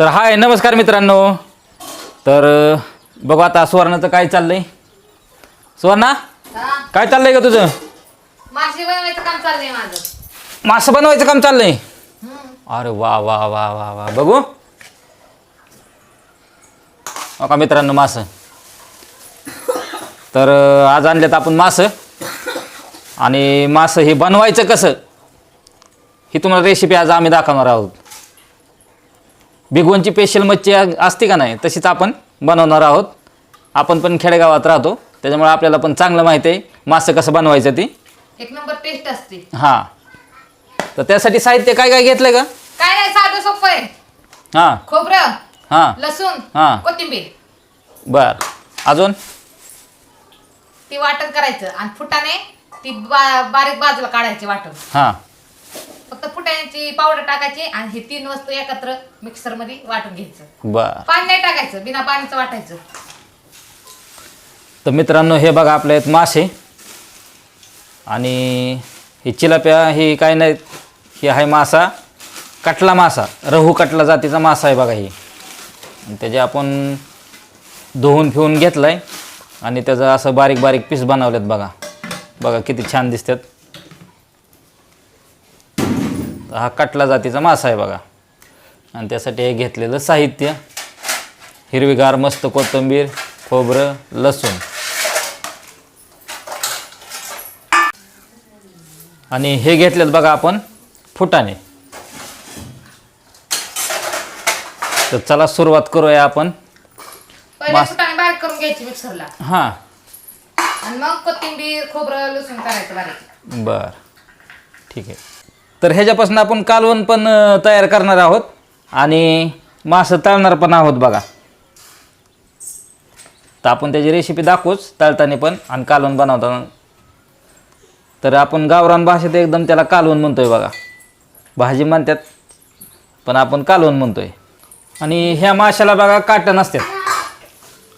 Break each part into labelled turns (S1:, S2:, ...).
S1: तर हाय नमस्कार मित्रांनो. तर बघू आता सुवर्णाचं काय चाललंय. सुवर्णा काय चाललंय का तुझं?
S2: माशी बनवायचं काम चाललंय माझं.
S1: मासं बनवायचं काम चाललंय? अरे वा वा वा वा वा. बघू. हो का मित्रांनो मासं. तर अं, आज आणल्यात आपण मासं. आणि मासं हे बनवायचं कसं? ही तुम्हाला रेसिपी आज आम्ही दाखवणार आहोत. भिगवणची स्पेशल मच्छी असते का नाही तशीच आपण बनवणार आहोत. आपण पण खेडेगावात राहतो त्याच्यामुळे आपल्याला पण चांगलं माहिती आहे मासं कसं बनवायचं ती.
S2: एक नंबर टेस्ट असते.
S1: हां. तर त्यासाठी साहित्य काय काय घेतलं का
S2: काय नाही साधं सोपं आहे.
S1: हां.
S2: खोबरं
S1: हां.
S2: लसूण
S1: हा.
S2: कोथिंबीर.
S1: बर. अजून?
S2: ती वाटण करायचं आणि फुटाने ती बा बारीक बाजूला काढायची वाटण.
S1: हां.
S2: फक्त फुटाण्याची पावडर टाकायची आणि हे तीन वस्तू एकत्र मिक्सरमध्ये वाटून घ्यायचं.
S1: बर.
S2: पाणी नाही टाकायचं बिना पाण्याचं वाटायचं.
S1: तर मित्रांनो हे बघा आपल्या आहेत मासे. आणि ही चिलाप्या ही काय नाही ही आहे मासा. कटला मासा रहू कटला जातीचा मासा आहे बघा ही. आणि त्याचे आपण धुवून फिवून घेतलं आहे आणि त्याचं असं बारीक बारीक पीस बनवलेत बघा. बघा किती छान दिसतात. हा कटला जातीचा मासा आहे बघा. आणि त्यासाठी हे घेतलेलं साहित्य. हिरवीगार मस्त कोथिंबीर खोबरं लसूण. आणि हे घेतलेत बघा आपण फुटाणे. तर चला सुरुवात करूया आपण.
S2: पहिले
S1: मास-
S2: फुटाने बारीक करून घ्यायची मिक्सरला.
S1: हां.
S2: आणि मग कोथिंबीर खोबरं लसूण करायचं बारीक.
S1: बर. ठीक आहे. तर ह्याच्यापासून आपण कालवण पण तयार करणार आहोत. आणि मासं तळणार पण आहोत बघा. तर आपण त्याची रेसिपी दाखवूच तळताना पण आणि कालवण बनवताना. तर आपण गावरान भाषेत एकदम त्याला कालवण म्हणतोय बघा. भाजी म्हणतात पण आपण कालवण म्हणतोय. आणि ह्या माशाला बघा काटा नसतात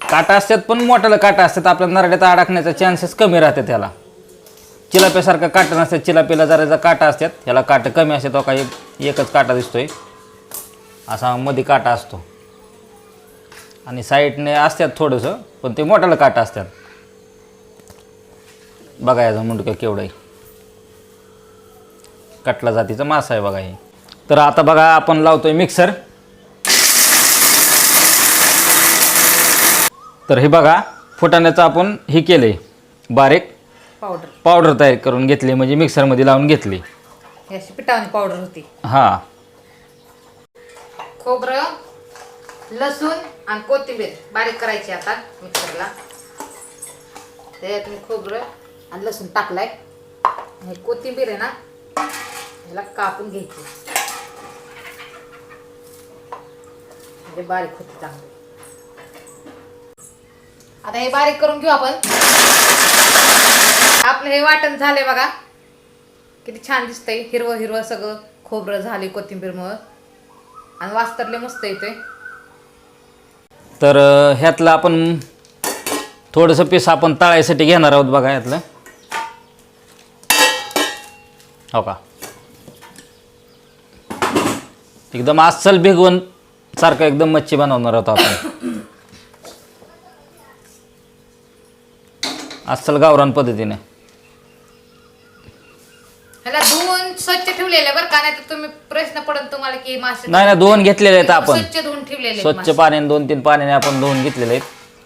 S1: काटा असतात पण मोठ्याला काटा असतात. आपल्या नरड्यात अडकण्याचा चान्सेस कमी राहते त्याला. चिलाप्यासारखं काटा नसतात चिलाप्याला जरा काटा असतात. ह्याला काटं कमी असतात तो काही एकच काटा दिसतोय. असा मध्ये काटा असतो. आणि साईडने असतात थोडंसं पण ते मोठ्याला काटा असतात. बघा याचं मुंडकं केवढं आहे. कटला जातीचा मासा आहे बघा हे. तर आता बघा आपण लावतोय मिक्सर तर हे बघा फुटाण्याचं आपण हे केलंय बारीक.
S2: पावडर.
S1: पावडर तयार करून घेतली म्हणजे मिक्सरमध्ये लावून घेतली.
S2: ही अशी पिठावानी पावडर होती.
S1: हां.
S2: खोबरं लसूण आणि कोथिंबीर बारीक करायची आता मिक्सरला. त्याच्यात मी खोबरं आणि लसूण टाकलाय. आणि कोथिंबीर आहे ना ह्याला कापून घ्यायची. म्हणजे बारीक होते चांगले. आता हे बारीक करून घेऊ आपण. आपलं हे वाटण झाले बघा. किती छान दिसतंय. हिरवं हिरवं सगळं खोबरं झाले कोथिंबीरमुळं. आणि वास्तरले मस्त येते
S1: तर ह्यातलं आपण थोडंसं पीस आपण तळायसाठी घेणार आहोत बघा ह्यातलं. हो का? एकदम अस्सल भिगवून सारखं एकदम मच्छी बनवणार आहोत आपण. अस्सल गावरान पद्धतीने
S2: ह्याला धुवून स्वच्छ ठेवलेले बरं का? नाही तर तुम्ही प्रश्न पडत तुम्हाला की मासे
S1: नाही नाही धुवून घेतलेले आहेत आपण.
S2: स्वच्छ धुवून ठेवलेले आहेत
S1: स्वच्छ
S2: मासे.
S1: पाण्याने दोन तीन पाण्याने आपण धुवून घेतलेले आहेत.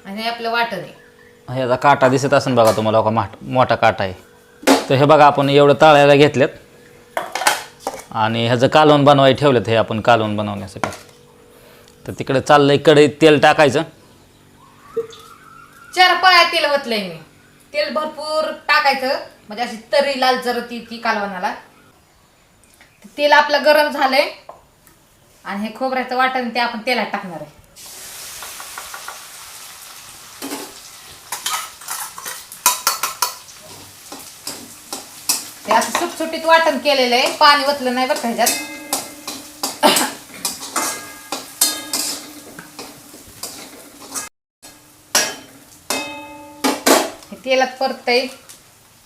S2: आणि हे आपलं वाटण आहे.
S1: ह्याचा काटा दिसत असेल बघा तुम्हाला का माठ मोठा काटा आहे. तर हे बघा आपण एवढं तळायला घेतलेत. आणि ह्याचं कालवण बनवायला ठेवलेत हे आपण कालवण बनवण्यासाठी. तर तिकडे चाललंय कढईत तेल टाकायचं.
S2: चार पाया तेल ओतलंय मी. तेल भरपूर टाकायचं. म्हणजे अशी तरी लाल जर ती ती कालवणाला. तेल आपलं गरम झालंय. आणि हे खोबऱ्याचं वाटण ते आपण तेलात टाकणार आहे. ते असं सुटसुटीत वाटण केलेलं आहे. पाणी ओतलं नाही बरं ह्याच्यात. हे तेलात परतय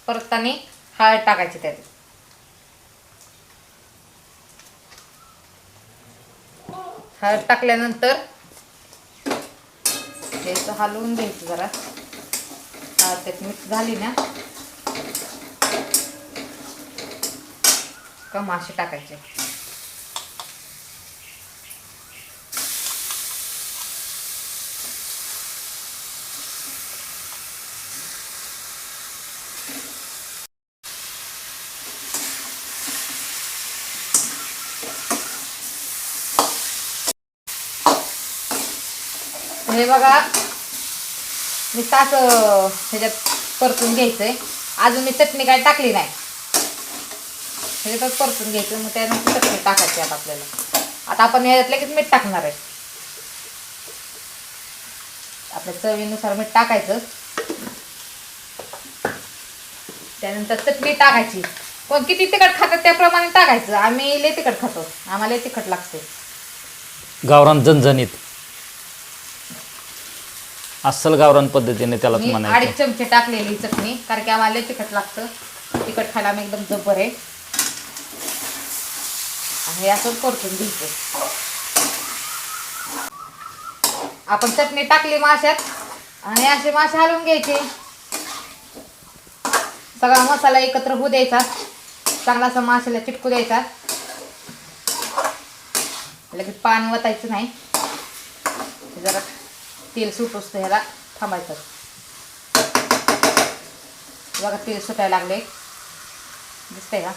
S2: परताने हळद टाकायची त्यात. हळद टाकल्यानंतर त्याचं हलवून घ्यायचं जरा. हळद त्यात मिक्स झाली ना. का मासे टाकायचे. हे बघा. मी तास ह्याच्यात परतून घ्यायचंय. अजून मी चटणी काय टाकली नाही. ह्याच्यातच परतून घ्यायचं मग त्यानंतर चटणी टाकायची आता आपल्याला. आता आपण ह्याच्यात लगेच मीठ टाकणार आहे. आपल्या चवीनुसार मीठ टाकायचं. त्यानंतर चटणी टाकायची. पण किती तिखट खातात त्याप्रमाणे टाकायचं. आम्ही लय तिखट खातो. आम्हाला तिखट लागते.
S1: गावरान जणजणीत अस्सल गावरान पद्धतीने त्यालाच
S2: मी
S1: म्हणायचं
S2: अडीच चमचे टाकलेली चटणी कारण की आम्हाला लय तिखट लागतं. तिखट खायला आम्ही एकदम जबर आहे. आणि हे असं परतून घ्यायचं. आपण चटणी टाकली माशात आणि असे मासे हलवून घ्यायचे. सगळा मसाला एकत्र होऊ द्यायचा. चांगला असा माशाला चिटकू द्यायचा. लगेच पाणी वतायचं नाही. जरा तेल सुटूस ह्याला. थांबायचं बघा तेल सुटायला लागले दिसतंय का?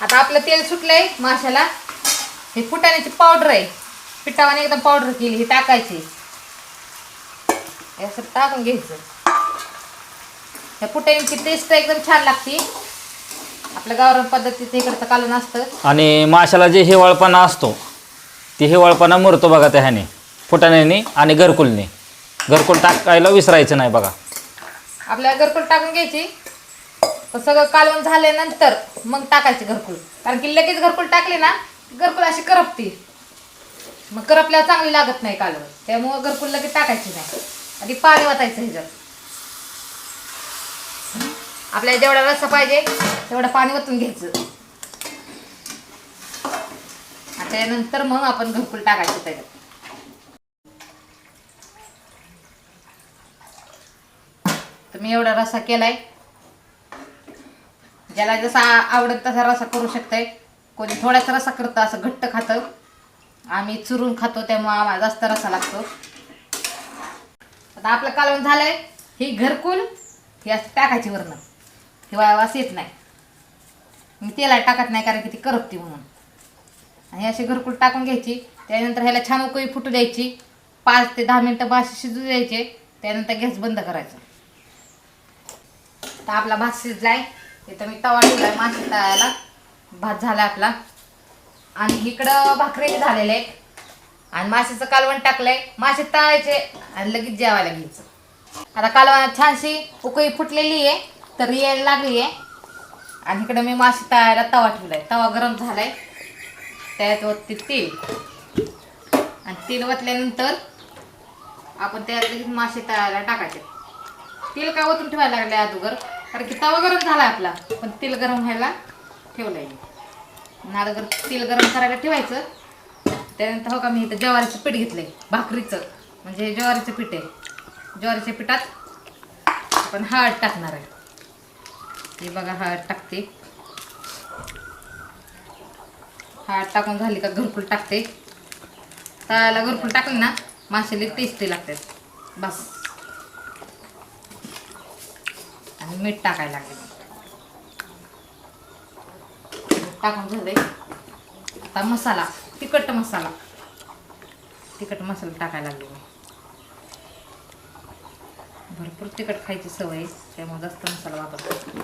S2: आता आपलं तेल सुटलंय माशाला. हे फुटाण्याची पावडर आहे. पिठावाने एकदम पावडर केली ही टाकायची. हे असं टाकून घ्यायचं. ह्या फुटाण्याची टेस्ट एकदम छान लागते. आपल्या गावरान पद्धतीचं इकडचं कालून असतं.
S1: आणि माशाला जे हिवाळपणा असतो ती हिवाळपणा मरतो बघा त्या ह्याने फुटाण्याने आणि घरकुलने. घरकुल टाकायला विसरायचं नाही बघा.
S2: आपल्याला घरकुल टाकून घ्यायची. पण सगळं कालवण झाल्यानंतर मग टाकायची घरकुल. कारण की लगेच घरकुल टाकली ना घरकुल अशी करपती. मग करपल्यावर चांगली लागत नाही कालवण. त्यामुळं घरकुल लगेच टाकायची नाही. आधी पाणी वाचायचं ह्याच्यात. आपल्याला जेवढा रस्सा पाहिजे तेवढं पाणी वतून घ्यायचं. त्यानंतर मग आपण घरकुल टाकायचं त्याच्यात. तर मी एवढा रस्सा केलाय. ज्याला जसा आवडत तसा रसा करू शकतय. कोणी थोडासा रसा करतं असं घट्ट खातं. आम्ही चुरून खातो त्यामुळे आम्हाला जास्त रसा लागतो. आता आपलं कालवण झालंय. ही घरकुल ही असं टाकायची वरनं. हिवाळा वास येत नाही. मी तेला टाकत नाही कारण की ती करपती म्हणून. आणि अशी घरकुल टाकून घ्यायची. त्यानंतर ह्याला छान उकळी फुटू द्यायची. पाच ते दहा मिनटं भात शिजू द्यायचे. त्यानंतर गॅस बंद करायचा. तर आपला भात शिजलाय. इथं मी तवा ठेवलाय मासे तळायला. भात झाला आपला. आणि इकडं भाकरी झालेले. आहेत आणि माशाचं कालवण टाकलंय. मासे तळायचे आणि लगेच जेवायला घ्यायचं. आता कालवणात छानशी उकळी फुटलेली आहे. तर यायला लागली आहे. आणि इकडं मी मासे तळायला तवा ठेवलाय. तवा गरम झालाय. त्यात वरती तेल आणि तेल वतल्यानंतर आपण त्यात मासे तळायला टाकायचे. तेल का ओतून ठेवायला लागले अगोदर? कारण की तवा गरम झाला आपला. पण तेल गरम व्हायला ठेवलंय आहे आणि तेल गरम करायला ठेवायचं त्यानंतर हो का मी इथं ज्वारीचं पीठ घेतलंय भाकरीचं. म्हणजे ज्वारीचं पीठ आहे. ज्वारीच्या पिठात आपण हळद टाकणार आहे. हे बघा हळद टाकते. हळद टाकून झाली का घरकुल टाकते. तळाला घरकुल टाकली ना माशाला टेस्टी लागतात. बस. आणि मीठ टाकायला लागले. टाकून झाले आता मसाला तिखट मसाला. तिखट मसाला टाकायला लागले मी. भरपूर तिखट खायची सवय आहे, त्यामुळे जास्त मसाला वापरतो.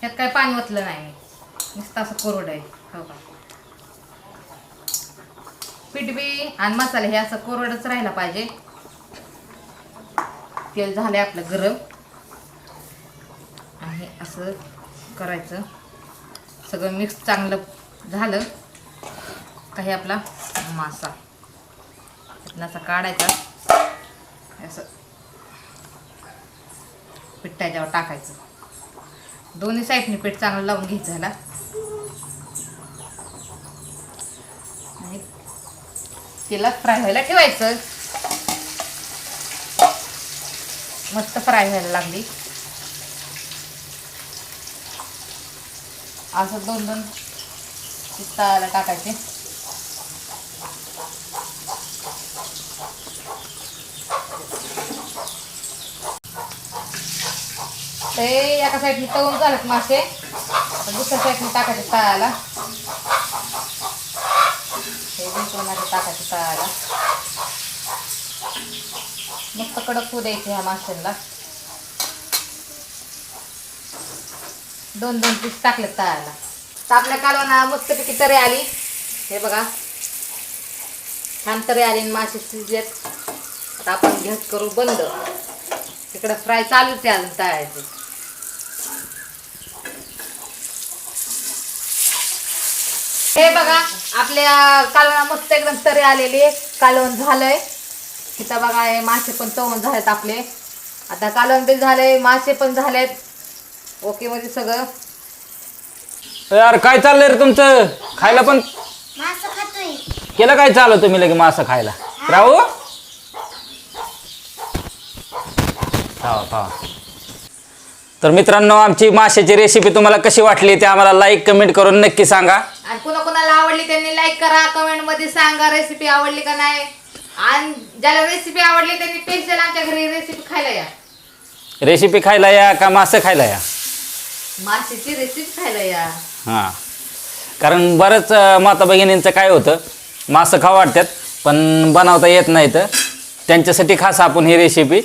S2: त्यात काय पाणी ओतलं नाही. मी नुसतं असं कोरड आहे. हो का? पीठ बी आणि मसाला हे असं कोरडच राहायला पाहिजे. तेल झालंय आपलं गरम. आणि असं करायचं. सगळं मिक्स चांगलं झालं. काही आपला मासा. असा काढायचा. असं. पीठ त्याच्यावर टाकायचं. दोन्ही साईडने पीठ चांगलं लावून घ्यायचं ह्याला. तिला फ्राय व्हायला ठेवायचं. मस्त फ्राय व्हायला लागली. असं दोन दोन तळायला टाकायचे. ते एका साईडने तळून झालेत मासे. दुसऱ्या साईडने टाकायचे तळायला हे दुसऱ्या टाकायचे मस्त कडक होऊ द्यायचे ह्या माशांना. दोन दोन पीस टाकले तळायला. तर आपल्या कालवाना मस्तपैकी तरी आली. हे बघा. छान तरी आली आणि मासे शिजलेत. आता आपण घेत करू बंद. तिकडं फ्राय चालूच आहे अजून तळायचे. हे बघा आपल्या कालवणा मस्त एकदम तरी आलेली. आहे. कालवण झालंय. तिथं बघा हे मासे पण तळून झालेत आपले. आता कालवण बी झालंय मासे पण झालेत. ओके मध्ये सगळं.
S1: यार काय चाललंय रे तुमचं? खायला पण
S3: मासं खातोय.
S1: केलं काय चालू तुम्ही लगे मासं खायला? राहू? खावा खावा तर मित्रांनो आमची माशाची रेसिपी तुम्हाला कशी वाटली ते आम्हाला लाईक कमेंट करून नक्की सांगा.
S2: आणि कुणा कुणाला आवडली त्यांनी लाईक करा कमेंटमध्ये सांगा रेसिपी आवडली का नाही. आणि ज्याला रेसिपी आवडली त्यांनी स्पेशल आमच्या घरी रेसिपी खायला या.
S1: रेसिपी खायला या का मासं खायला या?
S2: माशाची रेसिपी खायला या.
S1: हां. कारण बरंच अं, माता भगिनींचं काय होतं मासं खावं वाटतात पण बनवता येत नाही तर त्यांच्यासाठी खास आपण ही रेसिपी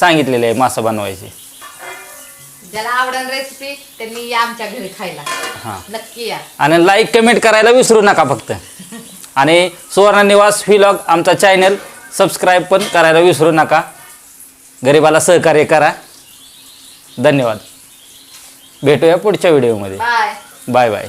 S1: सांगितलेली आहे मासं बनवायची.
S2: ज्याला आवडल रेसिपी त्यांनी या आमच्या घरी खायला.
S1: हां.
S2: नक्की या.
S1: आणि लाईक कमेंट करायला विसरू नका फक्त. आणि सुवर्ण निवास व्लॉग आमचा चॅनल सबस्क्राईब पण करायला विसरू नका. गरिबाला सहकार्य करा. धन्यवाद. भेटूया पुढच्या व्हिडिओमध्ये
S2: बाय
S1: बाय बाय